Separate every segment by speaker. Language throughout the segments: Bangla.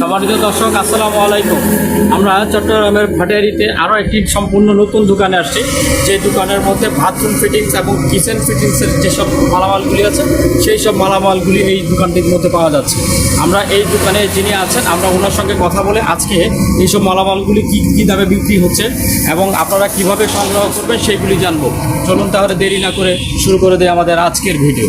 Speaker 1: সম্মানিত দর্শক, আসসালামু আলাইকুম। আমরা চট্টগ্রামের ভাটিয়ারিতে আরও একটি সম্পূর্ণ নতুন দোকানে আসছি। যে দোকানের মধ্যে বাথরুম ফিটিংস এবং কিচেন ফিটিংসের যেসব মালামালগুলি আছে, সেই সব মালামালগুলি এই দোকানটির মধ্যে পাওয়া যাচ্ছে। আমরা এই দোকানে যিনি আছেন, আমরা ওনার সঙ্গে কথা বলে আজকে এইসব মালামালগুলি কী কী দামে বিক্রি হচ্ছে এবং আপনারা কীভাবে সংগ্রহ করবেন, সেইগুলি জানব। চলুন তাহলে দেরি না করে শুরু করে দেয় আমাদের আজকের ভিডিও।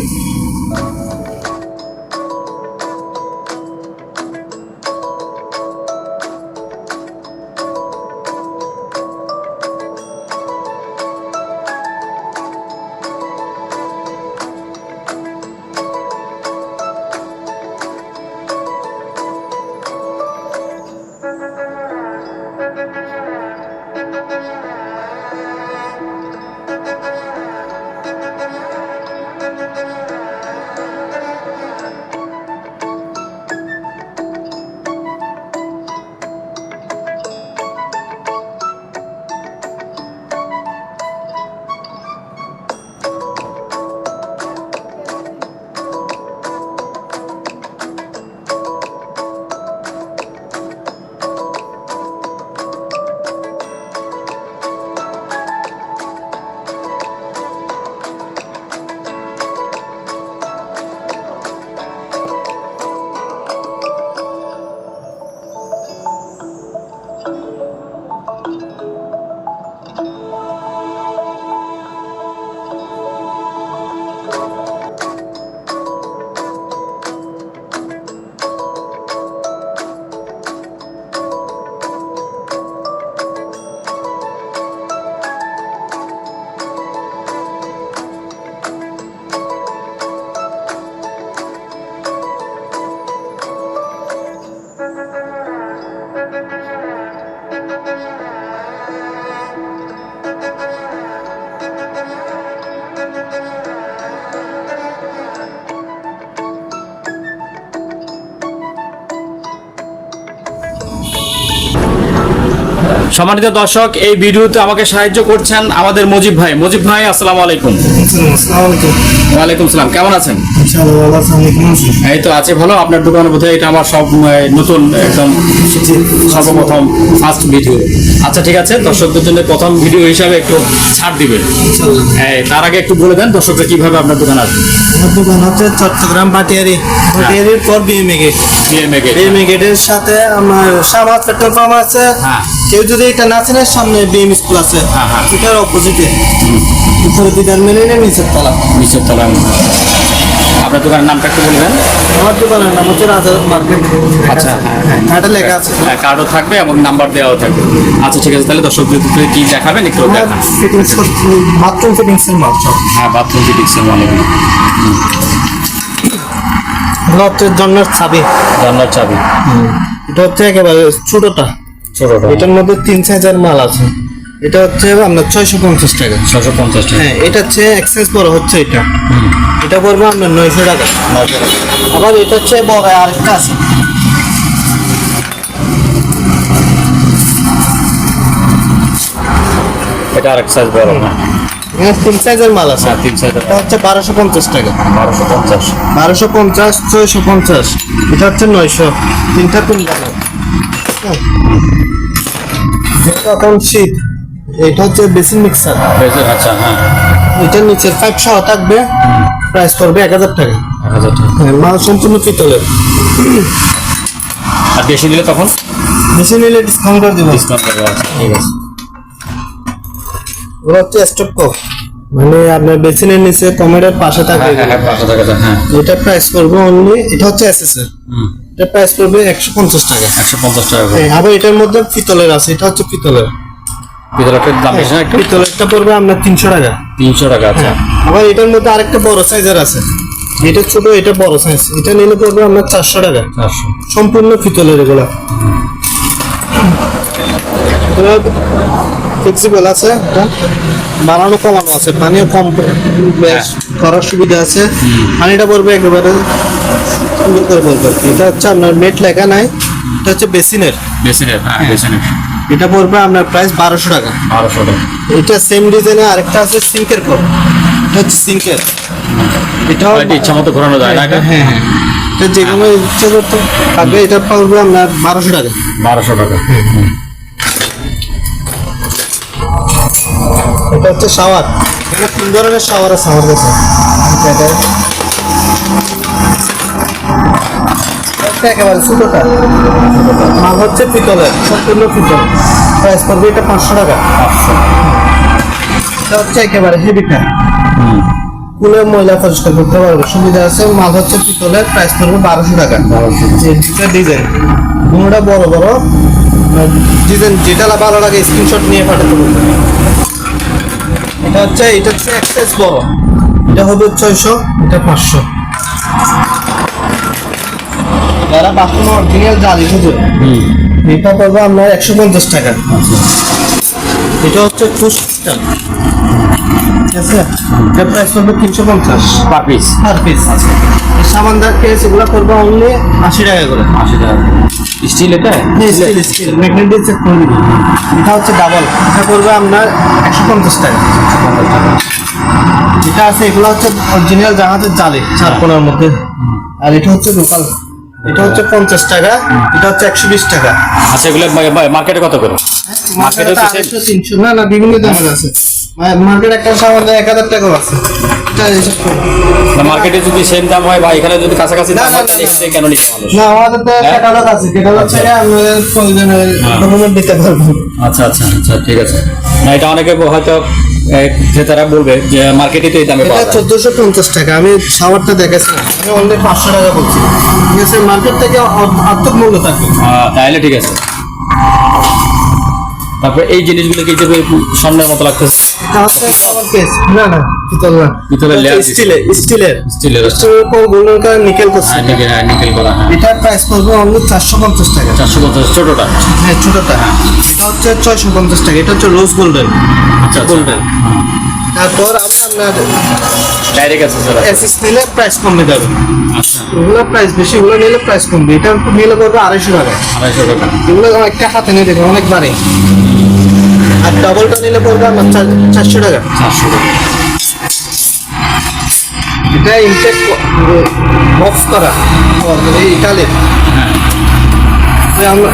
Speaker 1: সম্মানিত দর্শক এই ভিডিওতে আমাকে সাহায্য করছেন আমাদের মুজিব ভাই। মুজিব ভাই আসসালামু আলাইকুম। ওয়ালাইকুম সালাম কেমন আছেন? এই তো আছে ভালো আপনার দোকানে বোধহয় এটা আমার সব নতুন একদম সর্বপ্রথম ফার্স্ট ভিডিও আচ্ছা ঠিক আছে দর্শকদের জন্য প্রথম ভিডিও হিসাবে একটু ছাড় দিবেন। এই, তার আগে একটু বলে দেন দর্শকরা কীভাবে আপনার দোকান আসবে
Speaker 2: দোকান হচ্ছে চট্টগ্রাম পাটিয়ারি পাটিয়ারির পর BMA gate
Speaker 1: BMA gate
Speaker 2: BMA গেটের সাথে আমার শাহবাজ পেট্রোল পাম্প আছে।
Speaker 1: হ্যাঁ।
Speaker 2: কেউ যদি এটা না চেনে সামনে বিএম স্কুল আছে।
Speaker 1: হ্যাঁ, হ্যাঁ।
Speaker 2: এটার অপোজিটে উপরে দিদার মেনে নিচের তলা
Speaker 1: নিচের তলায় আপনার দোকানের নামটা একটু বলবেন
Speaker 2: আমার দোকানের নাম হচ্ছে রাজা মার্কেট।
Speaker 1: আচ্ছা হ্যাঁ হ্যাঁ।
Speaker 2: লেখা আছে।
Speaker 1: হ্যাঁ, কার্ডও থাকবে এবং নাম্বার দেওয়াও থাকবে। আচ্ছা ঠিক আছে তাহলে দর্শকদের কি দেখাবেন একটু
Speaker 2: বাথরুম ফিটিংস এর মাল
Speaker 1: হ্যাঁ বাথরুম ফিটিক্সের মানে
Speaker 2: এগুলো হচ্ছে জন্মের ছাবি
Speaker 1: জানলার চাবি।
Speaker 2: এটা হচ্ছে একেবারে ছোটটা।
Speaker 1: ছোটটা।
Speaker 2: এটার মধ্যে তিন সাইজের মাল আছে। এটা হচ্ছে আপনার ছয়শো পঞ্চাশ টাকা।
Speaker 1: ছশো পঞ্চাশ টাকা।
Speaker 2: হ্যাঁ এটা হচ্ছে এক্সেস বড় হচ্ছে এটা। এটা পড়বে আপনার নয়শো টাকা। আবার এটা হচ্ছে বড় আরেকটা আছে।
Speaker 1: এটা আরেক সাইজ বড় না?
Speaker 2: তিন সাইজের মাল আছে।
Speaker 1: হ্যাঁ তিন সাইজ
Speaker 2: এটা হচ্ছে বারোশো পঞ্চাশ টাকা।
Speaker 1: বারোশো পঞ্চাশ।
Speaker 2: বারোশো পঞ্চাশ ছয়শো পঞ্চাশ। এটা হচ্ছে নয়শো। তিনটা তিন টাকা যেহেতু এখন শীত এটা হচ্ছে বেসিন মিক্সার
Speaker 1: আচ্ছা হ্যাঁ।
Speaker 2: এটার নিচে পাইপ সহ থাকবে প্রাইস পড়বে এক হাজার টাকা।
Speaker 1: এক হাজার টাকা।
Speaker 2: হ্যাঁ মাল সম্পূর্ণ পিতলের।
Speaker 1: আর বেশি দিলে তখন?
Speaker 2: বেশি নিলে ডিসকাউন্ট করে দেবো
Speaker 1: ডিসকাউন্ট করবে আচ্ছা ঠিক আছে।
Speaker 2: ওরা হচ্ছে স্টপ কপ মানে আপনার বেসিনের নিচে কমেডের পাশে
Speaker 1: হ্যাঁ হ্যাঁ হ্যাঁ পাঁচশো টাকা হ্যাঁ।
Speaker 2: এটা প্রাইস করবে অনলি এটা হচ্ছে এসএস
Speaker 1: হুম।
Speaker 2: প্রাইস করবে একশো পঞ্চাশ টাকা।
Speaker 1: একশো পঞ্চাশ টাকা
Speaker 2: হ্যাঁ, আবার এটার মধ্যে পিতলের আছে এটা হচ্ছে পিতলের।
Speaker 1: পিতলের দাম বেশি না একটু?
Speaker 2: পিতলেরটা পড়বে আপনার তিনশো টাকা।
Speaker 1: তিনশো টাকা আচ্ছা।
Speaker 2: আবার এটার মধ্যে আরেকটা বড় সাইজের আছে। এটা ছোট এটা বড় সাইজ এটা নিলে পড়বে আপনার চারশো টাকা।
Speaker 1: চারশো।
Speaker 2: সম্পূর্ণ পিতলের এগুলো। ফ্লেক্সিবল আছে বানানো কমানো আছে। পানিও কম করার সুবিধা আছে। পানিটা পড়বে একেবারে সুন্দর করে বলব এটা হচ্ছে আপনার মেট লেখা নাই এটা হচ্ছে বেসিনের।
Speaker 1: বেসিনের হ্যাঁ বেসিনের।
Speaker 2: এটা পড়বে আপনার প্রাইস বারোশো টাকা।
Speaker 1: বারোশো টাকা।
Speaker 2: এটা সেম ডিজাইনে আরেকটা আছে সিঙ্কের কর এটা হচ্ছে সিঙ্কের। এটাও
Speaker 1: এটা ইচ্ছা মতো ঘোরানো যায় না
Speaker 2: হ্যাঁ হ্যাঁ। এটা যে কোনো ইচ্ছে করতে থাকবে এটা পড়বে আপনার বারোশো টাকা।
Speaker 1: বারোশো টাকা।
Speaker 2: এটা হচ্ছে শাওয়ার। এখানে তিন ধরনের শাওয়ার আছে আমার কাছে। এটা এটা একেবারে ছোটটা। মাল হচ্ছে পিতলের সম্পূর্ণ পিতল। প্রাইস পড়বে এটা পাঁচশো টাকা। এটা হচ্ছে একেবারে হেভিটা কুলে ময়লা পরিষ্কার করতে পারবে সুবিধা আছে। মাল হচ্ছে পিতলের প্রাইস পড়বে বারোশো টাকা। এই দুটা ডিজাইন দুটা বড় বড় ডিজাইন যেটা ভালো লাগে স্ক্রিনশট নিয়ে পাঠাতে পারবে। এটা হচ্ছে এটা হচ্ছে এক সাইজ বড়। এটা হবে ছয়শো এটা পাঁচশো। যারা বাথরুম অরিজিনাল জালি খুঁজে এটা পড়বে আপনার একশো পঞ্চাশ টাকা। এটা হচ্ছে টু সিস্টেম ঠিক আছে? এটা প্রাইস পড়বে তিনশো পঞ্চাশ।
Speaker 1: পার পিস
Speaker 2: পার পিস সামানদার কেস এগুলো করবে অনলি আশি টাকা করে।
Speaker 1: আশি টাকা স্টিল এটা?
Speaker 2: স্টিল স্টিল ম্যাগনেট দিয়ে চেক করে দিবি এটা হচ্ছে ডাবল এটা করবে আপনার একশো পঞ্চাশ টাকা। যেটা আছে এগুলো হচ্ছে অরিজিনাল জাহাজের জালে চার কোনার মধ্যে। আর এটা হচ্ছে লোকাল এটা হচ্ছে পঞ্চাশ টাকা এটা হচ্ছে একশো বিশ টাকা।
Speaker 1: আচ্ছা এগুলো মার্কেটে কত করে? মার্কেটে
Speaker 2: তিনশো না না বিভিন্ন দামের আছে। মার্কেট একটা সামান্য এক হাজার টাকাও আছে।
Speaker 1: মার্কেটে যদি সেম দাম হয় বা এখানে যদি কাছাকাছি দাম হয় তাহলে
Speaker 2: না।
Speaker 1: এক্সট্রা কেন মানুষ?
Speaker 2: না আমাদের তো
Speaker 1: হ্যাঁ?
Speaker 2: ক্যাটালগ আছে ক্যাটালগ থেকে আমাদের প্রয়োজনে ডকুমেন্ট দিতে পারব।
Speaker 1: আচ্ছা আচ্ছা আচ্ছা ঠিক আছে। না এটা অনেকে হয়তো বলবে যে মার্কেটে তো এই দামে পাওয়া যায়।
Speaker 2: চোদ্দশো পঞ্চাশ টাকা। আমি শাওয়ারটা দেখেছি আমি অনলি পাঁচশো টাকা বলছি। ঠিক আছে মার্কেট থেকে আর্থিক মূল্য থাকে
Speaker 1: তাহলে ঠিক আছে। তারপরে এই জিনিসগুলো কি স্বর্ণের মতো লাগতেছে?
Speaker 2: এটা না না পিতল না।
Speaker 1: পিতলের layer
Speaker 2: স্টিলের স্টিলের।
Speaker 1: স্টিলের
Speaker 2: স্টিলের পর গোল্ডেন কালার নিকেল করছে।
Speaker 1: হ্যাঁ নিকেল হ্যাঁ নিকেল করা হ্যাঁ।
Speaker 2: এটার প্রাইস পড়বে অনলি টাকা।
Speaker 1: চারশো পঞ্চাশ ছোটোটা?
Speaker 2: হ্যাঁ ছোটটা এটা হচ্ছে ছয়শো পঞ্চাশ টাকা এটা হচ্ছে রোজ গোল্ডেন
Speaker 1: আচ্ছা
Speaker 2: গোল্ডেন তারপর আবার আপনার
Speaker 1: ডাইরেক্ট আছে স্যার
Speaker 2: এসএস নিলে প্রাইস কমে যাবে।
Speaker 1: আচ্ছা।
Speaker 2: ওগুলো প্রাইস বেশি ওগুলো নিলে প্রাইস কমবে। এটা নিলে পড়বে আড়াইশো টাকা।
Speaker 1: আড়াইশো টাকা।
Speaker 2: এগুলো একটা হাতে নিয়ে দেখুন অনেক বাড়ে। আর ডাবলটা নিলে পড়বে আমার চারশো টাকা।
Speaker 1: চারশো টাকা।
Speaker 2: এটা ইনটেক বক্স করা ইটালির আমরা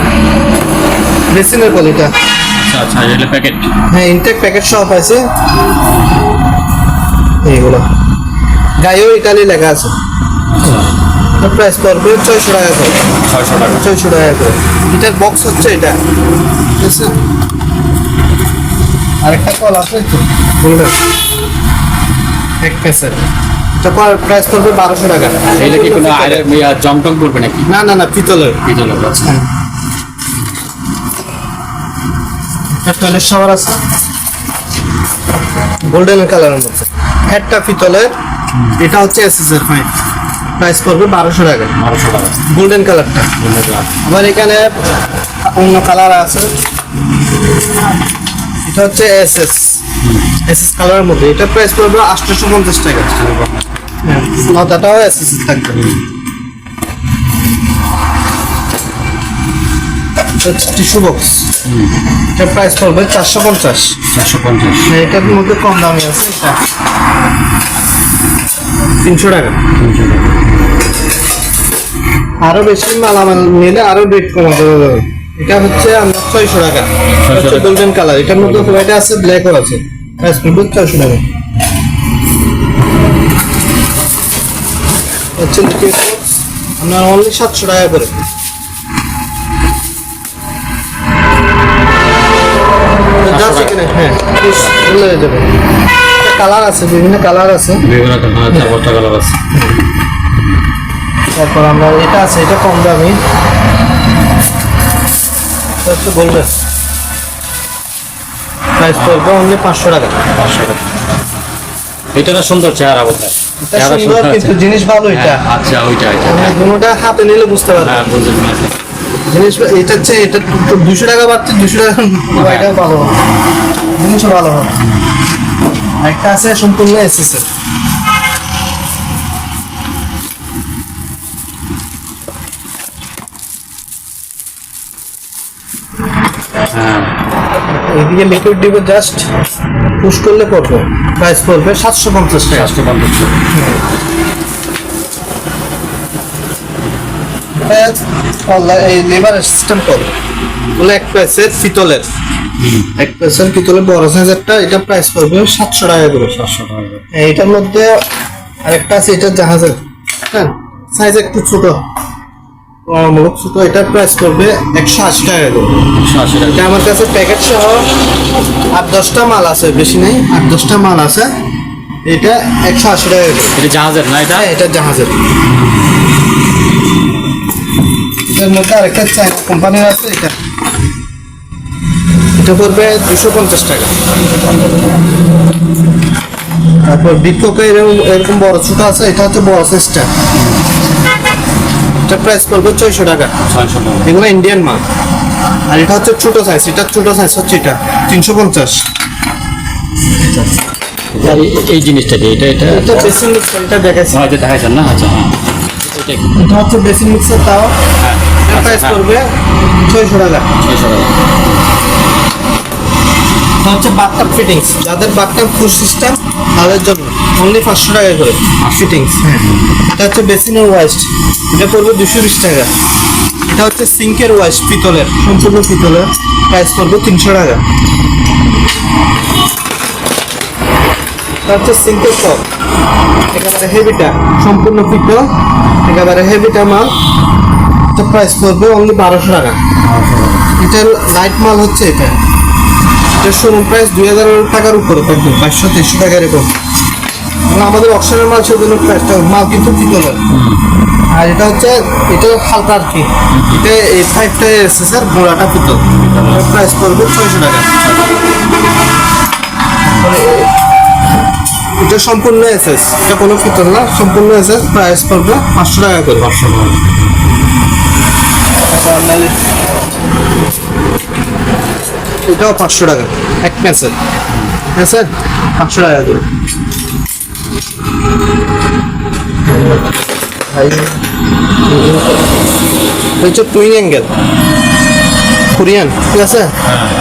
Speaker 2: বেসিনের এটা
Speaker 1: আচ্ছা আচ্ছা এটা প্যাকেট
Speaker 2: হ্যাঁ ইনটেক প্যাকেট সহ পাইছে এইগুলো। গায়েও ইটালি লেখা আছে।
Speaker 1: আচ্ছা।
Speaker 2: প্রাইস পড়বে ছয়শো টাকা করে।
Speaker 1: ছয়শো টাকা।
Speaker 2: ছয়শো টাকা করে। এটার বক্স হচ্ছে এটা। ঠিক আছে? আরেকটা কল আছে তো বলবেন। এক পেসের এটা প্রাইস পড়বে বারোশো টাকা।
Speaker 1: এটা কি কোনো জমটম করবে নাকি?
Speaker 2: না না না পিতলের।
Speaker 1: পিতলের আচ্ছা।
Speaker 2: একটা টয়লেট শাওয়ার আছে। গোল্ডেন কালারের মধ্যে। হেডটা পিতলের। এটা হচ্ছে এসএস এর ফাইভ প্রাইস পড়বে বারোশো টাকা।
Speaker 1: বারোশো টাকা।
Speaker 2: গোল্ডেন কালারটা আবার এখানে অন্য কালার আছে। এটা হচ্ছে এসএস এসএস কালারের মধ্যে। এটা প্রাইস পড়বে আটশোশো পঞ্চাশ টাকা। হ্যাঁ, মাথাটাও এসএস থাকবে। টিস্যু বক্স এটা প্রাইস পড়বে চারশো পঞ্চাশ।
Speaker 1: চারশো পঞ্চাশ।
Speaker 2: হ্যাঁ, এটার মধ্যে কম দামি আছে। এটা তিনশো টাকা। আরও বেশি মালামাল নিলে আরও রেট কমাতে হবে এটা হচ্ছে আমরা ছয়শো টাকা।
Speaker 1: টাকা।
Speaker 2: গোল্ডেন কালার এটার মধ্যে হোয়াইট আছে ব্ল্যাকও আছে। প্রাইস পড়বে ছয়শো টাকা। হচ্ছে আপনার অনলি সাতশো টাকা করে। এখানে হ্যাঁ যাবে। কালার আছে বিভিন্ন কালার আছে।
Speaker 1: বিভিন্ন কালার কালার আছে।
Speaker 2: তারপর আমরা এটা আছে এটা কম দামি। এটা হচ্ছে গোল্ডেন প্রাইস পড়বে অনলি পাঁচশো টাকা।
Speaker 1: পাঁচশো টাকা। এটা সুন্দর চেহারা বোধহয় চেহারা
Speaker 2: সুন্দর কিন্তু জিনিস ভালো এটা।
Speaker 1: হ্যাঁ, আচ্ছা ওইটা ওইটা।
Speaker 2: মানে দুটোটা হাতে নিলে বুঝতে পারবে।
Speaker 1: হ্যাঁ বুঝতে
Speaker 2: জিনিস এটা হচ্ছে এটা দুশো টাকা বাড়ছে দুশো টাকা এটা ভালো। জিনিসও ভালো হবে। একটা আছে সম্পূর্ণ এসএস এদিকে লিকুইড দিবে জাস্ট পুশ করলে পড়বে প্রাইস পড়বে সাতশো পঞ্চাশ টাকা।
Speaker 1: চারশো পঞ্চাশ
Speaker 2: এই লেবার সিস্টেম বলে এক প্রাইসের পিতলের। এক প্রাইসের পিতলের বড় সাইজেরটা এটা প্রাইস পড়বে সাতশো টাকা করে।
Speaker 1: সাতশো টাকা।
Speaker 2: এইটার মধ্যে আরেকটা আছে এটা জাহাজের। হ্যাঁ সাইজ একটু ছোট। তুলনামূলক ছোট এটার প্রাইস করবে একশো আশি টাকা করে। এটা আমার কাছে প্যাকেট সহ আট দশটা মাল আছে বেশি নেই। আট দশটা মাল আছে এটা একশো আশি টাকা করে।
Speaker 1: এটা জাহাজের না এটা?
Speaker 2: হ্যাঁ এটা জাহাজের। এটার মধ্যে আরেকটা চাইনা কোম্পানির আছে এটা। এটা পড়বে দুশো পঞ্চাশ টাকা। তারপর বিক্ষোকে এরকম এরকম বড় ছোট আছে এটা হচ্ছে বড় সাইজটা এটা প্রাইস পড়বে ছয়শো টাকা।
Speaker 1: ছয়শো টাকা।
Speaker 2: এগুলো ইন্ডিয়ান মাল। আর এটা হচ্ছে ছোট সাইজ এটা ছোট সাইজ হচ্ছে এটা তিনশো পঞ্চাশ।
Speaker 1: এই- জিনিসটা কি এটা এটা?
Speaker 2: এটা বেসিন মিক্সার এটা দেখাচ্ছি
Speaker 1: হয়তো দেখাচ্ছেন না? আচ্ছা হ্যাঁ। এটা
Speaker 2: হচ্ছে বেসিন মিক্সার তাও
Speaker 1: হ্যাঁ।
Speaker 2: প্রাইস
Speaker 1: হ্যাঁ,
Speaker 2: পড়বে ছয়শো টাকা।
Speaker 1: ছয়শো টাকা।
Speaker 2: এটা হচ্ছে বাথটাব ফিটিংস যাদের বাথটাব ফুড সিস্টেম তাদের জন্য অনলি পাঁচশো টাকা করে ফিটিংস হ্যাঁ এটা হচ্ছে বেসিনের ওয়াইস্ট এটা পড়বে দুশো বিশ টাকা। এটা হচ্ছে সিঙ্কের ওয়াইস্ট পিতলের। সম্পূর্ণ পিতলের। প্রাইস পড়বে তিনশো টাকা। এটা হচ্ছে সিঙ্কের টপ একেবারে হেভিটা সম্পূর্ণ পিতল। একেবারে হেভিটা মাল। এটা প্রাইস পড়বে অনলি বারোশো টাকা। এটা লাইট মাল হচ্ছে এটা। এটা শোরুম প্রাইস দুই হাজার টাকার উপরে থাকবে পাঁচশো তিনশো টাকা এরকম। এবং আমাদের অপশনের মাল সেজন্য প্রাইসটা মাল কিন্তু পিতলের আর এটা হচ্ছে, এটা হালকা আর কি। এটা এই ফাইভটা এসেছে স্যার গোড়াটা পিতল প্রাইস পড়বে ছয়শো টাকা। তারপরে এটা সম্পূর্ণ এসএস এটা কোনো পিতল না, সম্পূর্ণ এসএস প্রাইস পড়বে পাঁচশো টাকা করে। পাঁচশো টাকা এটাও পাঁচশো টাকা। এক প্যান্সেল হ্যাঁ স্যার পাঁচশো টাকা করে। হচ্ছে টুইন অ্যাঙ্গেল কোরিয়ান ঠিক আছে?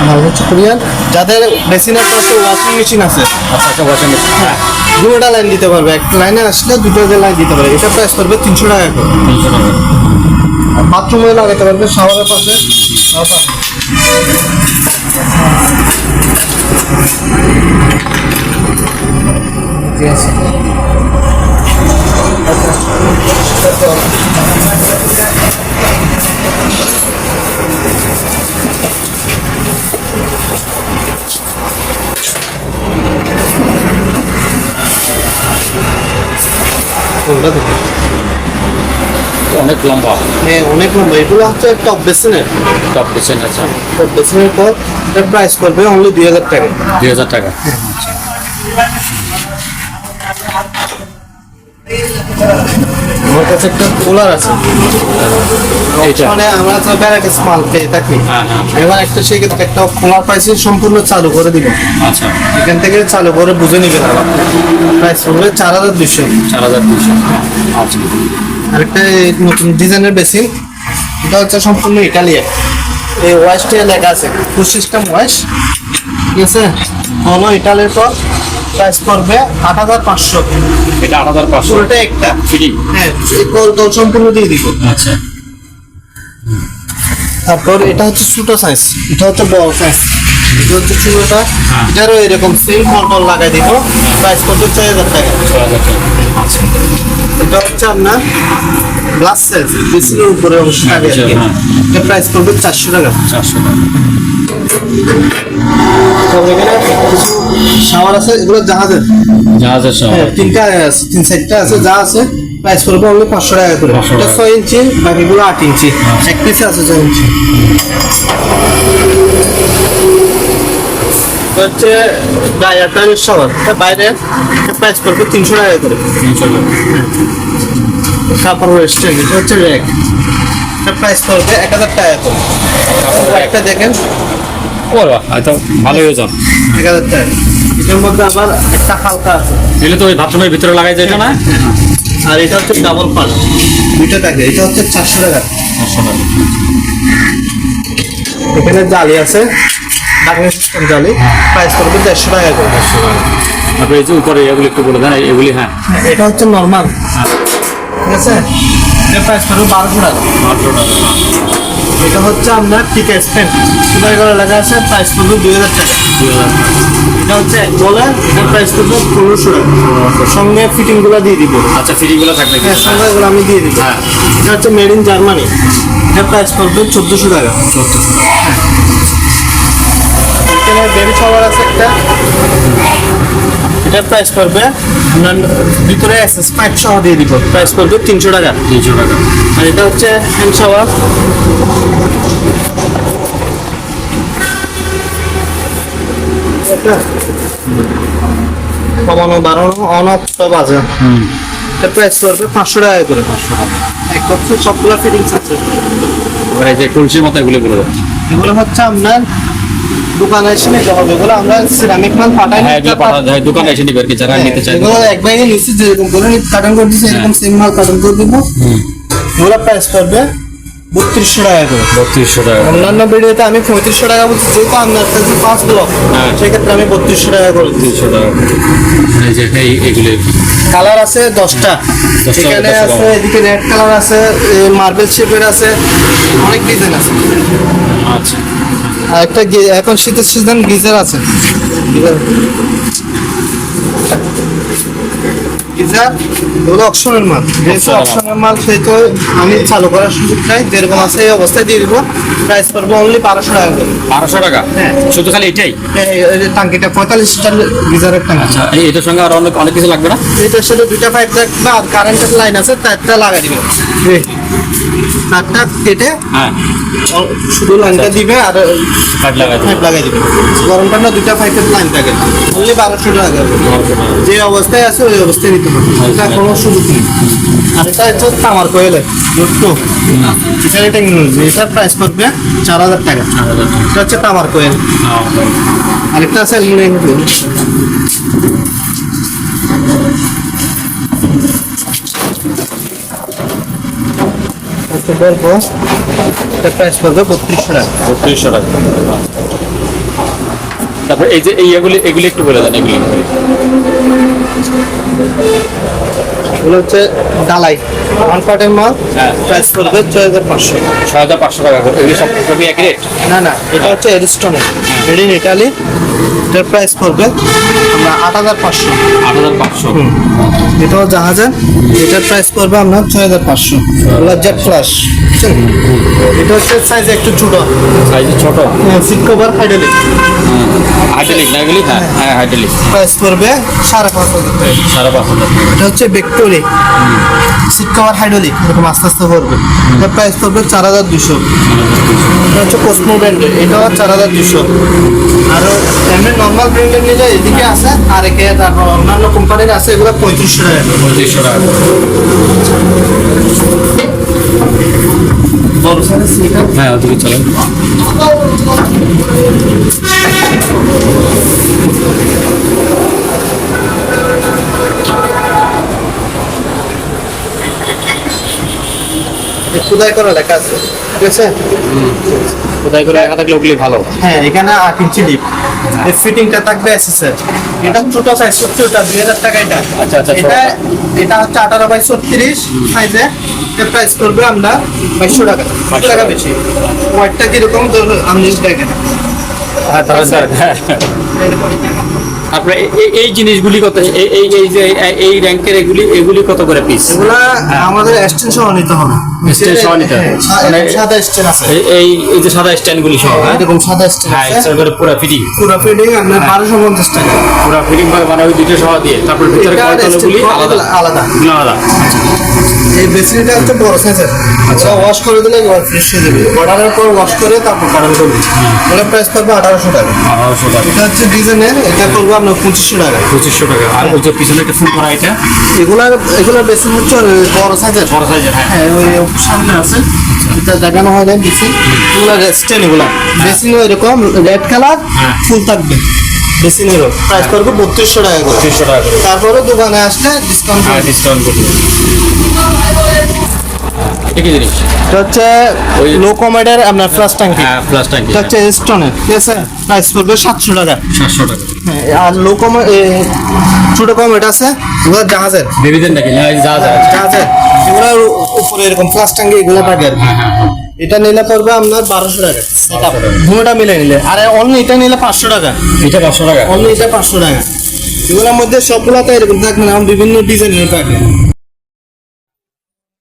Speaker 2: মাল হচ্ছে কোরিয়ান যাদের বেসিনের পাশে ওয়াশিং মেশিন আছে।
Speaker 1: আচ্ছা আচ্ছা ওয়াশিং মেশিন হ্যাঁ।
Speaker 2: দুটোটা লাইন দিতে পারবে। একটা লাইনে আসলে দুটো লাইন দিতে পারবে। এটা প্রাইস পড়বে তিনশো টাকা করে।
Speaker 1: তিনশো টাকা।
Speaker 2: বাথরুমে লাগাতে পারবে শাওয়ারের পাশে। কোনটা
Speaker 1: অনেক লম্বা।
Speaker 2: হ্যাঁ অনেক লম্বা। এগুলো হচ্ছে টপ বেসিনের
Speaker 1: টপ কিচেন আচ্ছা।
Speaker 2: টপ বেসিনের পর এটার প্রাইস পড়বে অনলি দুই হাজার টাকা।
Speaker 1: দুই হাজার টাকা।
Speaker 2: আমার কাছে একটা কুলার আছে। মানে আমরা তো ভ্যারাইটিস মাল পেয়ে থাকি।
Speaker 1: হ্যাঁ হ্যাঁ।
Speaker 2: এবার একটা সেক্ষেত্রে একটা কুলার পাইছি সম্পূর্ণ চালু করে দিব।
Speaker 1: আচ্ছা।
Speaker 2: এখান থেকে চালু করে বুঝে নিবেন প্রাইস পড়বে চার হাজার দুশো
Speaker 1: চার হাজার দুশো আচ্ছা।
Speaker 2: আরেকটা নতুন ডিজাইনের বেসিন। এটা হচ্ছে সম্পূর্ণ ইটালিয়ান। এই ওয়াইসটা লেখা আছে ফুড সিস্টেম ওয়াইস ঠিক আছে? হলো ইটালির পর প্রাইস করবে আট হাজার পাঁচশো।
Speaker 1: এটা আট হাজার পাঁচশো।
Speaker 2: পুরোটা একটা।
Speaker 1: ফ্রি
Speaker 2: হ্যাঁ এই কল দল সম্পূর্ণ দিয়ে দিব।
Speaker 1: আচ্ছা।
Speaker 2: তারপর এটা হচ্ছে ছোট সাইজ এটা হচ্ছে বড় সাইজ এটা হচ্ছে ছোটটা
Speaker 1: হ্যাঁ।
Speaker 2: এটারও এরকম সেম কন্ট্রোল লাগাই দিব। প্রাইস পড়বে ছয় হাজার টাকা।
Speaker 1: ছয় হাজার টাকা।
Speaker 2: এটা হচ্ছে আপনার গ্লাস সাইজ বেসিনের উপরে অংশ থাকে কি।
Speaker 1: হ্যাঁ।
Speaker 2: এটা প্রাইস পড়বে চারশো টাকা।
Speaker 1: চারশো টাকা।
Speaker 2: তবে এখানে কিছু শাওয়ার আছে এগুলো জাহাজের।
Speaker 1: জাহাজের সহ
Speaker 2: হ্যাঁ, তিনটা আছে তিন সাইডটা আছে যা আছে প্রাইস পড়বে অনলি পাঁচশো টাকা করে।
Speaker 1: 500
Speaker 2: এটা। ছয় ইঞ্চি বাকিগুলো আট ইঞ্চি। এক পিসে আছে ছয় ইঞ্চি। হচ্ছে টাইপের শাওয়ার এটা বাইরে প্রাইস পড়বে তিনশো টাকা করে।
Speaker 1: তিনশো টাকা।
Speaker 2: কাপড় ওয়েস্টার্ন এটা হচ্ছে র্যাক এটা প্রাইস পড়বে এক হাজার টাকা করে। একটা দেখেন।
Speaker 1: হয়তো ভালোই ওজন
Speaker 2: এক হাজার টাকা। এটার মধ্যে আবার একটা হালকা আছে।
Speaker 1: তো ওই বাথরুমের ভিতরে লাগাই যায় এটা না?
Speaker 2: আর এটা হচ্ছে ডাবল পাল দুইটা থাকে। এটা হচ্ছে চারশো টাকা।
Speaker 1: চারশো টাকা।
Speaker 2: এখানে জালি আছে। সিস্টেম জালি প্রাইস করবে দেড়শো টাকা করে।
Speaker 1: তারপরে এই যে উপরে এগুলি একটু বলে দেন এগুলি হ্যাঁ।
Speaker 2: এটা হচ্ছে নর্মাল ঠিক আছে? এটা প্রাইস বারোশো টাকা।
Speaker 1: বারোশো টাকা।
Speaker 2: এটা হচ্ছে আপনার টিকা স্পেন সুপার করে লেখা আছে প্রাইস পড়বে দুই হাজার টাকা। এটা হচ্ছে বলে এটার প্রাইস পড়বে পনেরোশো টাকা। সঙ্গে ফিটিংগুলো দিয়ে দিব।
Speaker 1: আচ্ছা ফিটিংগুলো থাকবে
Speaker 2: হ্যাঁ আমি দিয়ে দিব।
Speaker 1: হ্যাঁ।
Speaker 2: এটা হচ্ছে মেড ইন জার্মানি এটার প্রাইস পড়বে চোদ্দোশো টাকা।
Speaker 1: চোদ্দোশো
Speaker 2: এখানে বেবি শাওয়ার আছে একটা। এটার প্রাইস পড়বে আপনার ভিতরে এসএস পাইপ সহ দিয়ে দিব। প্রাইস পড়বে তিনশো টাকা।
Speaker 1: তিনশো টাকা।
Speaker 2: আর এটা হচ্ছে হ্যান্ড শাওয়ার কমানো বাড়ানো অন অফ সব আছে। এটা প্রাইস পড়বে পাঁচশো টাকা করে পাঁচশো টাকা। এক বছর সবগুলো ফিটিংস আছে।
Speaker 1: এবার এই যে কলসির মতো এগুলো
Speaker 2: এগুলো হচ্ছে আপনার দোকানে এসে নিতে হবে। এগুলো আমরা সিরামিক মাল পাঠাই
Speaker 1: হ্যাঁ এগুলো দোকানে এসে নিবে আর কি যারা নিতে চায়।
Speaker 2: এগুলো এক যেরকম করে কাটন করে দিচ্ছি এরকম সেম মাল কাটন করে দিব। এগুলো প্রাইস পড়বে বত্রিশশো টাকা করে।
Speaker 1: বত্রিশশো টাকা
Speaker 2: অন্যান্য ভিডিওতে আমি পঁয়ত্রিশশো টাকা বলছি যেহেতু আপনার কাছে পাঁচ ব্লক
Speaker 1: হ্যাঁ।
Speaker 2: সেক্ষেত্রে আমি বত্রিশশো টাকা করে দিচ্ছি।
Speaker 1: টাকা এই এগুলো
Speaker 2: কালার আছে দশটা। এখানে আছে এদিকে রেড কালার আছে মার্বেল শেপের আছে অনেক ডিজাইন আছে। আর একটা এখন শীতের সিজন গিজার আছে। গিজার অপশনের মাল। যেহেতু
Speaker 1: মাল।
Speaker 2: সেহেতু আমি চালু করার সুযোগ নাই। যেরকম আছে এই অবস্থায় দিয়ে দিব। প্রাইস পড়বে অনলি বারোশো টাকা করে।
Speaker 1: বারোশো টাকা?
Speaker 2: হ্যাঁ।
Speaker 1: শুধু খালি এটাই?
Speaker 2: এই টাঙ্কিটা পঁয়তাল্লিশ লিটার গিজারের টাঙ্কি
Speaker 1: আচ্ছা এটার সঙ্গে আর অনেক অনেক কিছু লাগবে না?
Speaker 2: এটার সাথে দুইটা পাইপ রাখবে আর কারেন্টের লাইন আছে তারটা লাগাই দিবে। তারটা কেটে
Speaker 1: হ্যাঁ।
Speaker 2: শুধু লাইনটা দিবে আর
Speaker 1: পাইপ লাগাই
Speaker 2: দিবে। গরম ঠান্ডা দুইটা পাইপের লাইন থাকে। অনলি বারোশো টাকা যে অবস্থায় আছে ওই অবস্থায় নিতে পারবে। এটা কোনো সুযোগ নেই। আর এটা হচ্ছে তামার কোয়েলের দুটো এটা টেকনোলজি এটার প্রাইস পড়বে চার হাজার টাকা। এটা হচ্ছে তামার কোয়েল। আরেকটা আছে অ্যালুমিনিয়াম কোয়েল আচ্ছা বলব এটা প্রাইস পড়বে বত্রিশশো টাকা।
Speaker 1: বত্রিশশো টাকা। তারপর এই যে এইগুলি এগুলি একটু বলে দেন, এগুলি।
Speaker 2: এগুলো হচ্ছে ডালাই। ওয়ান পার্টের মাল
Speaker 1: হ্যাঁ।
Speaker 2: প্রাইস পড়বে ছয় হাজার পাঁচশো।
Speaker 1: ছয় হাজার পাঁচশো টাকা করে। সব সবই একই রেট
Speaker 2: না না এটা হচ্ছে এরিস্টনের মেড ইন ইটালি এটার প্রাইস পড়বে আমরা আট হাজার পাঁচশো।
Speaker 1: আট হাজার পাঁচশো।
Speaker 2: এটাও জাহাজের এটার প্রাইস পড়বে আপনার ছয় হাজার পাঁচশো। জেড প্লাস এটা হচ্ছে সাইজ একটু ছোট।
Speaker 1: সাইজ ছোট?
Speaker 2: সিট কভার হাইড্রোলিক
Speaker 1: হাইড্রোলিক না এগুলি? হ্যাঁ হ্যাঁ। হাইড্রোলিক
Speaker 2: প্রাইস পড়বে সাড়ে পাঁচ হাজার।
Speaker 1: সাড়ে পাঁচ হাজার।
Speaker 2: এটা হচ্ছে ভেক্টোরিক সিট কভার হাইড্রোলিক এরকম আস্তে আস্তে করবে এটার প্রাইস পড়বে চার হাজার দুশো এটা হচ্ছে কোসমো ব্র্যান্ডের এটাও চার হাজার দুশো আরও এমনি নর্মাল ব্র্যান্ডের নিলে এদিকে আছে আর একে তারপর অন্যান্য কোম্পানির আছে এগুলো পঁয়ত্রিশশো টাকা।
Speaker 1: পঁয়ত্রিশশো টাকা। হ্যাঁ ওদিকে চলেন
Speaker 2: খুদাই করা লেখা আছে। ঠিক আছে?
Speaker 1: কোথায় করে লেখা থাকলে ওগুলি ভালো।
Speaker 2: হ্যাঁ এখানে আট ইঞ্চি লিপ এর ফিটিংটা থাকবে এসএসএর এটা ছোট সাইজ সত্যি দুই হাজার টাকা এটা।
Speaker 1: আচ্ছা, আচ্ছা,
Speaker 2: এটা এটা হচ্ছে আঠারো বাই ছত্রিশ সাইজে এর প্রাইস করবে আমরা বাইশশো টাকা। বাইশশো টাকা বেশি। ওয়াইটটা কীরকম? ধরো আমি দেখেন
Speaker 1: হ্যাঁ তাহলে হ্যাঁ। এ- এই জিনিসগুলি কত এই এই যে এই- র্যাঙ্কের এগুলি এগুলি কত করে পিস
Speaker 2: এগুলা আমাদের সহ নিতে হবে।
Speaker 1: সহ নিতে হবে।
Speaker 2: হ্যাঁ,
Speaker 1: মানে-
Speaker 2: সাদা স্ট্যান্ড আছে।
Speaker 1: এই এই যে সাদা স্ট্যান্ডগুলি সহ হ্যাঁ?
Speaker 2: এরকম সাদা স্ট্যান্ড
Speaker 1: হ্যাঁ করে পুরো ফিটিং
Speaker 2: পুরো ফিটিং আপনার বারোশো পঞ্চাশ টাকা।
Speaker 1: পুরো ফিটিং করে মানে ওই দুটো সহ দিয়ে তারপর ভিতরে কলতলগুলি আলাদা।
Speaker 2: আলাদা?
Speaker 1: আলাদা।
Speaker 2: এই বেসিনটা হচ্ছে বড় সাইজের আচ্ছা। ওয়াশ করে দিলে এবার ফ্রেশ হয়ে যাবে। অর্ডারের পর ওয়াশ করে তারপর কারণ করবে ওটা প্রাইস পড়বে আঠারোশো টাকা।
Speaker 1: আঠারোশো টাকা।
Speaker 2: এটা হচ্ছে ডিজাইনের এটা করব আপনার পঁচিশশো টাকা।
Speaker 1: পঁচিশশো টাকা। আর ওই যে পিছনে একটা ফুল করা এটা?
Speaker 2: এগুলার এগুলোর বেসিন হচ্ছে বড় সাইজের
Speaker 1: বড় সাইজের হ্যাঁ।
Speaker 2: হ্যাঁ ওই সামনে আছে। এটা দেখানো হয় না বেসিন এগুলো রেস্টেন এগুলা। বেসিনও এরকম রেড কালার
Speaker 1: হ্যাঁ।
Speaker 2: ফুল থাকবে। বেসিনেরও প্রাইস করব বত্রিশশো টাকা করে।
Speaker 1: পঁচিশশো টাকা করে।
Speaker 2: তারপরে দোকানে আসলে ডিসকাউন্ট
Speaker 1: হ্যাঁ ডিসকাউন্ট করবে। ঠিকই জিনিস।
Speaker 2: এটা হচ্ছে
Speaker 1: ওই-
Speaker 2: লো কমেডের আপনার ফ্লাস ট্যাঙ্কি
Speaker 1: হ্যাঁ প্লাস ট্যাঙ্কি
Speaker 2: এটা হচ্ছে স্টোনের ঠিক আছে? প্রাইস পড়বে সাতশো টাকা।
Speaker 1: সাতশো টাকা।
Speaker 2: হ্যাঁ, আর লো কম ছোট কম এটা আছে ওগুলো জাহাজের।
Speaker 1: বেবিদের নাকি? যা
Speaker 2: জাহাজের এগুলা উপরে এরকম প্লাস টাঙ্গি এগুলো থাকে আর কি। এটা নিলে পড়বে আপনার বারোশো টাকা। দুটোটা মিলে নিলে। আর অন্য এটা নিলে পাঁচশো টাকা।
Speaker 1: এটা পাঁচশো টাকা।
Speaker 2: অন্য এটা পাঁচশো টাকা। এগুলোর মধ্যে সবগুলাতে এরকম থাকবে না বিভিন্ন ডিজাইনের থাকে।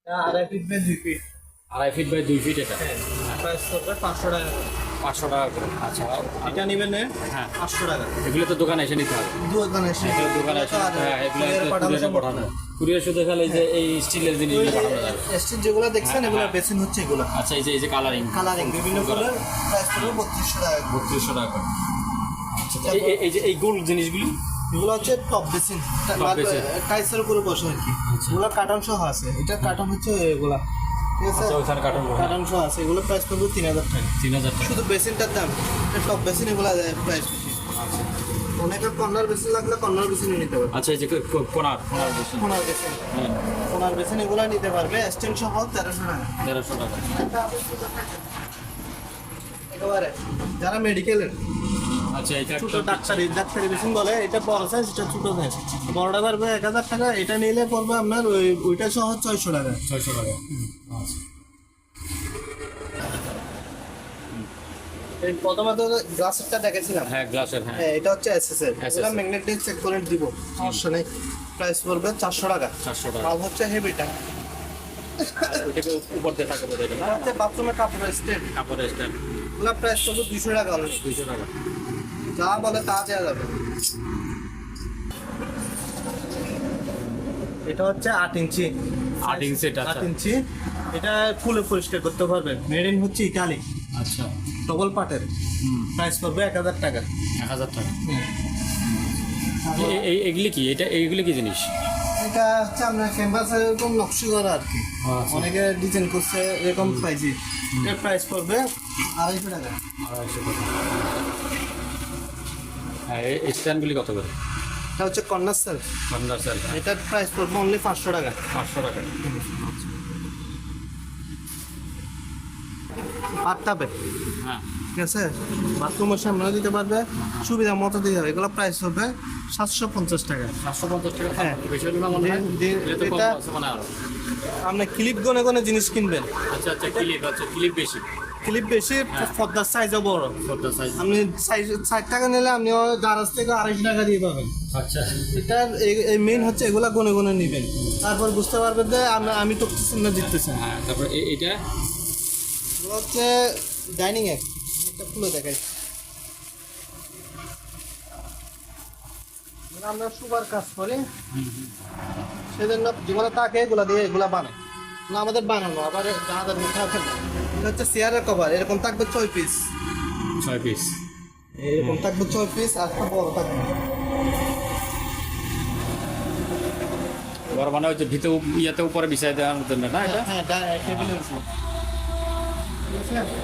Speaker 2: আড়াই ফিট বাই দুই ফিট
Speaker 1: আড়াই ফিট বাই দুই ফিট এটা।
Speaker 2: প্রাইস করবে পাঁচশো টাকা
Speaker 1: পাঁচশো টাকা করে। আচ্ছা।
Speaker 2: এটা নেবেন
Speaker 1: হ্যাঁ।
Speaker 2: পাঁচশো টাকা।
Speaker 1: এগুলো তো দোকানে এসে নিতে হবে।
Speaker 2: দোকানে এসে
Speaker 1: এগুলো দোকানে এসে হ্যাঁ এগুলো পাঠানো। কুরিয়ার শুধু খালি যে এই স্টিলের জিনিসগুলো পাঠানো যাবে।
Speaker 2: স্টিল যেগুলো দেখছেন এগুলো বেসিন হচ্ছে এগুলো।
Speaker 1: আচ্ছা এই যে এই যে কালারিং
Speaker 2: কালারিং বিভিন্ন কালার প্রাইস করবে বত্রিশশো টাকা
Speaker 1: বত্রিশশো টাকা করে। আচ্ছা এই যে এই গোল জিনিসগুলি
Speaker 2: এগুলো হচ্ছে টপ বেসিন। টাইসের উপরে বসে আর কি। এগুলো কার্টন সহ আছে। এটা কার্টন হচ্ছে এগুলা। ঠিক আছে?
Speaker 1: আচ্ছা ওইখানে কার্টন
Speaker 2: কার্টন সহ আছে। এগুলো প্রাইস করবে তিন হাজার টাকা।
Speaker 1: তিন হাজার টাকা।
Speaker 2: শুধু বেসিনটার দাম। টপ বেসিন এগুলো প্রাইস অনেকের কর্নার বেসিন লাগলে কর্নার বেসিন নিতে পারবে।
Speaker 1: আচ্ছা এই যে কোনার কোনার
Speaker 2: বেসিন
Speaker 1: হ্যাঁ।
Speaker 2: কোনার বেসিন এগুলো নিতে পারবে। স্ট্যান্ড সহ তেরোশো টাকা।
Speaker 1: তেরোশো টাকা।
Speaker 2: একেবারে। যারা মেডিকেলের
Speaker 1: আচ্ছা এটা
Speaker 2: ছোট ডাক্তারি ডাক্তারি বেসিন বলে এটা বড় সাইজ এটা ছোট সাইজ বড়টা পারবে এক হাজার টাকা এটা নিলে পড়বে আপনার ওই ওইটা সহ ছয়শো টাকা।
Speaker 1: ছয়শো টাকা। আচ্ছা
Speaker 2: প্রথমত গ্লাসেরটা দেখেছিলাম।
Speaker 1: হ্যাঁ গ্লাসের হ্যাঁ।
Speaker 2: হ্যাঁ এটা হচ্ছে চেক করে দিব। সমস্যা নেই। প্রাইস পড়বে চারশো টাকা।
Speaker 1: চারশো টাকা।
Speaker 2: মাল হচ্ছে হেভিটা
Speaker 1: ওইটাকে উপর দিয়ে থাকে বোধ হয়
Speaker 2: বাথরুমের কাপড়ের স্টেট
Speaker 1: কাপড়ের স্ট্যান্ড
Speaker 2: ওগুলো প্রাইস পড়বে দুশো টাকা।
Speaker 1: দুইশো টাকা।
Speaker 2: যা বলে তা দেওয়া যাবে। এটা হচ্ছে আট ইঞ্চি
Speaker 1: আট ইঞ্চি এটা,
Speaker 2: আট
Speaker 1: আচ্ছা।
Speaker 2: ইঞ্চি। এটা ফুলে পরিষ্কার করতে পারবে। মেড ইন হচ্ছে ইটালি।
Speaker 1: আচ্ছা।
Speaker 2: ডবল পাটের। প্রাইস পড়বে এক হাজার টাকা।
Speaker 1: এক হাজার টাকা। এই এগুলি কি? এটা এইগুলি কি জিনিস?
Speaker 2: এটা হচ্ছে আপনার ক্যাম্পাসের এরকম নকশি করা আর কি।
Speaker 1: আচ্ছা।
Speaker 2: অনেকে ডিজাইন করছে এরকম প্রাইসে এটার প্রাইস পড়বে আড়াইশো টাকা।
Speaker 1: আড়াইশো টাকা। হ্যাঁ এই- স্ট্যান্ডগুলি কত করে?
Speaker 2: এটা হচ্ছে কর্নার সেল।
Speaker 1: কর্নার সেল
Speaker 2: এটার প্রাইস পড়বে অনলি পাঁচশো টাকা।
Speaker 1: পাঁচশো টাকা।
Speaker 2: পাট্টাপে
Speaker 1: হ্যাঁ।
Speaker 2: ঠিক আছে? বাথরুমের সামনে দিতে পারবে। সুবিধা মতো দিতে হবে এগুলো প্রাইস হবে সাতশো পঞ্চাশ টাকা।
Speaker 1: সাতশো পঞ্চাশ টাকা
Speaker 2: হ্যাঁ।
Speaker 1: হয় এটা হয়
Speaker 2: আপনি ক্লিপ গনে গনে জিনিস কিনবেন।
Speaker 1: আচ্ছা আচ্ছা ক্লিপ আচ্ছা ক্লিপ বেশি।
Speaker 2: ক্লিপ বেশি। পদ্মার সাইজও বড়।
Speaker 1: কত সাইজ
Speaker 2: আপনি ষাট টাকা নিলে আপনি গারাজ থেকে আড়াইশো টাকা দিয়ে পাবেন।
Speaker 1: আচ্ছা।
Speaker 2: এটার এই মেইন হচ্ছে এগুলা গনে গনে নেবেন। তারপর বুঝতে পারবেন যে আমি আমি তো না জিততেছি
Speaker 1: হ্যাঁ তারপর এটা
Speaker 2: হচ্ছে ডাইনিং এক একটা খুলে দেখাই। আমরা সুপার কাজ করি। সেজন্য যেগুলো থাকে এগুলা দিয়ে এগুলা বানাই। আমাদের বানানো আবার যাদের মুখে আছে না। এটা হচ্ছে চেয়ারের কভার এরকম থাকবে ছয় পিস
Speaker 1: ছয় পিস
Speaker 2: এরকম থাকবে ছয় পিস আর একটা বড় থাকবে।
Speaker 1: বড় মানে হচ্ছে ভিতরে ইয়াতে উপরে বিছাই দেওয়ার জন্য না এটা?
Speaker 2: হ্যাঁ টেবিলের উপর। ঠিক আছে?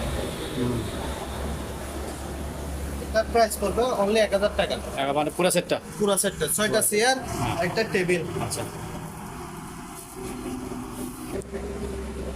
Speaker 2: প্রাইস পড়বে অনলি এক হাজার টাকা।
Speaker 1: টাকা মানে পুরো সেটটা
Speaker 2: পুরো সেটটা ছয়টা চেয়ার একটা টেবিল
Speaker 1: আচ্ছা।